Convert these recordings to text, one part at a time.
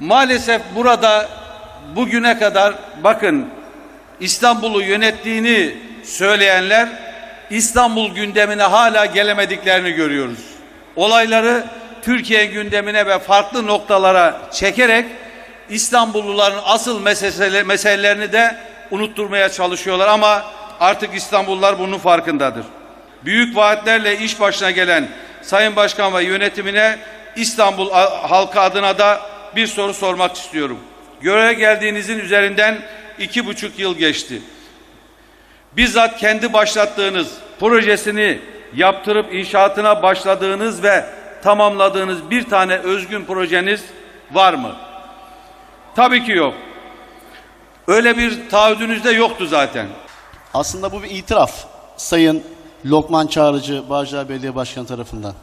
Maalesef burada bugüne kadar bakın İstanbul'u yönettiğini söyleyenler İstanbul gündemine hala gelemediklerini görüyoruz. Olayları Türkiye gündemine ve farklı noktalara çekerek İstanbulluların asıl mesele, meselelerini de unutturmaya çalışıyorlar ama artık İstanbullular bunun farkındadır. Büyük vaatlerle iş başına gelen Sayın Başkan ve yönetimine İstanbul halkı adına da bir soru sormak istiyorum. Göreve geldiğinizin üzerinden iki buçuk yıl geçti. Bizzat kendi başlattığınız projesini yaptırıp inşaatına başladığınız ve tamamladığınız bir tane özgün projeniz var mı? Tabii ki yok. Öyle bir taahhüdünüz de yoktu zaten. Aslında bu bir itiraf Sayın Lokman Çağrıcı Bağcılar Belediye Başkanı tarafından.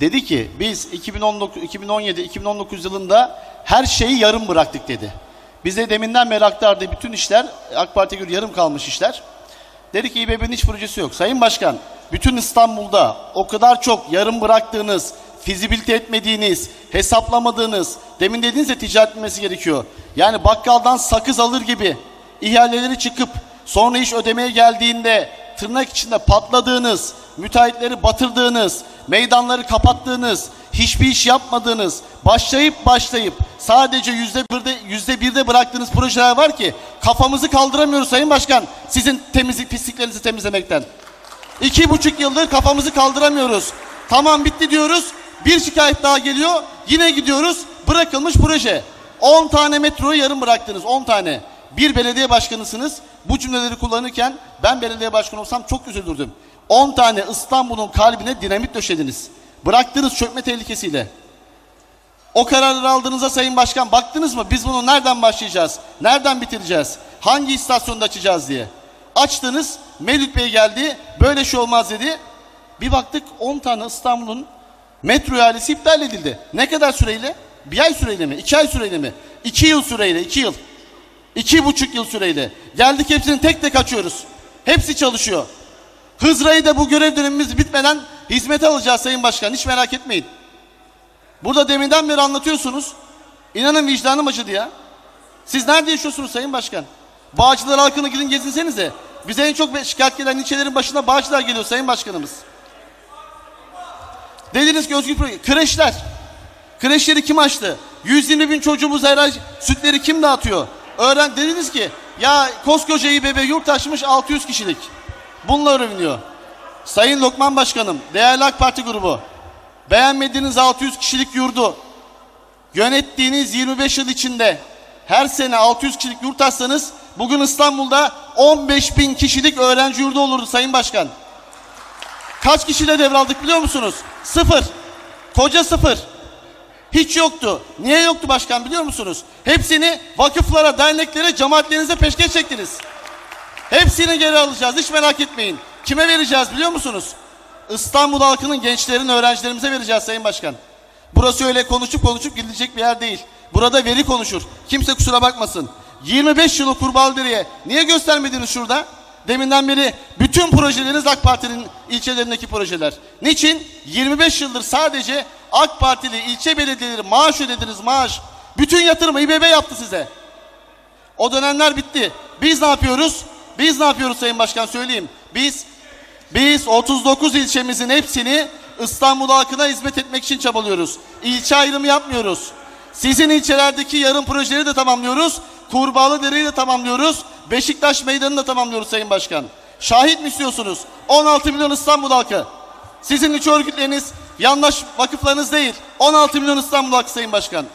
Dedi ki biz 2019, 2017, 2019 yılında her şeyi yarım bıraktık dedi. Bize deminden beri aktardığı bütün işler AK Parti'ye göre yarım kalmış işler. Dedi ki İBB'nin hiç projesi yok. Sayın Başkan, bütün İstanbul'da o kadar çok yarım bıraktığınız, fizibilite etmediğiniz, hesaplamadığınız, demin dediğiniz de ticaret bilmesi gerekiyor. Yani bakkaldan sakız alır gibi ihaleleri çıkıp sonra iş ödemeye geldiğinde tırnak içinde patladığınız, müteahhitleri batırdığınız, meydanları kapattığınız, hiçbir iş yapmadığınız, başlayıp başlayıp sadece yüzde birde, yüzde birde bıraktığınız projeler var ki kafamızı kaldıramıyoruz Sayın Başkan sizin temizlik pisliklerinizi temizlemekten. İki buçuk yıldır kafamızı kaldıramıyoruz. Tamam bitti diyoruz. Bir şikayet daha geliyor. Yine gidiyoruz. Bırakılmış proje. 10 tane metroyu yarım bıraktınız. 10 tane. Bir belediye başkanısınız. Bu cümleleri kullanırken ben belediye başkanı olsam çok üzülürdüm. 10 tane İstanbul'un kalbine dinamit döşediniz. Bıraktınız çökme tehlikesiyle. O kararları aldığınızda Sayın Başkan baktınız mı biz bunu nereden başlayacağız? Nereden bitireceğiz? Hangi istasyonda açacağız diye. Açtınız Mevlüt Bey geldi böyle şey olmaz dedi. Bir baktık 10 tane İstanbul'un metro ihalesi iptal edildi. Ne kadar süreyle? Bir ay süreyle mi? İki ay süreyle mi? İki yıl süreyle, iki yıl. İki buçuk yıl süreyle. Geldik hepsini tek tek açıyoruz. Hepsi çalışıyor. Hızra'yı da bu görev dönemimiz bitmeden hizmete alacağız Sayın Başkan. Hiç merak etmeyin. Burada deminden beri anlatıyorsunuz. İnanın vicdanım acıdı ya. Siz nerede yaşıyorsunuz Sayın Başkan? Bağcılar halkını gidin gezinsenize. Bize en çok şikayet gelen ilçelerin başında Bağcılar geliyor Sayın Başkanımız. Dediniz ki özgür. Kreşler. Kreşleri kim açtı? 120 bin çocuğumuz her ay sütleri kim dağıtıyor? Öğren dediniz ki ya koskoca İBB yurt açmış 600 kişilik. Bununla övünüyor. Sayın Lokman Başkanım, değerli AK Parti grubu, beğenmediğiniz 600 kişilik yurdu, yönettiğiniz 25 yıl içinde her sene 600 kişilik yurt açsanız bugün İstanbul'da 15 bin kişilik öğrenci yurdu olurdu Sayın Başkan. Kaç kişiyle devraldık biliyor musunuz? Sıfır. Koca sıfır. Hiç yoktu. Niye yoktu başkan biliyor musunuz? Hepsini vakıflara, derneklere, cemaatlerinize peşkeş çektiniz. Hepsini geri alacağız. Hiç merak etmeyin. Kime vereceğiz biliyor musunuz? İstanbul halkının, gençlerin, öğrencilerimize vereceğiz Sayın Başkan. Burası öyle konuşup konuşup gidilecek bir yer değil. Burada veri konuşur. Kimse kusura bakmasın. 25 yılı Kurbalderi'ye niye göstermediniz şurada? Deminden beri bütün projeleriniz AK Parti'nin ilçelerindeki projeler. Niçin? 25 yıldır sadece AK Partili ilçe belediyeleri maaş ödediniz maaş. Bütün yatırımı İBB yaptı size. O dönemler bitti. Biz ne yapıyoruz? Biz ne yapıyoruz Sayın Başkan söyleyeyim. Biz biz 39 ilçemizin hepsini İstanbul halkına hizmet etmek için çabalıyoruz. İlçe ayrımı yapmıyoruz. Sizin ilçelerdeki yarım projeleri de tamamlıyoruz. Kurbağalı Dere'yi de tamamlıyoruz. Beşiktaş Meydanı'nı da tamamlıyoruz Sayın Başkan. Şahit mi istiyorsunuz? 16 milyon İstanbul halkı. Sizin ilçe örgütleriniz, yandaş vakıflarınız değil. 16 milyon İstanbul halkı Sayın Başkan.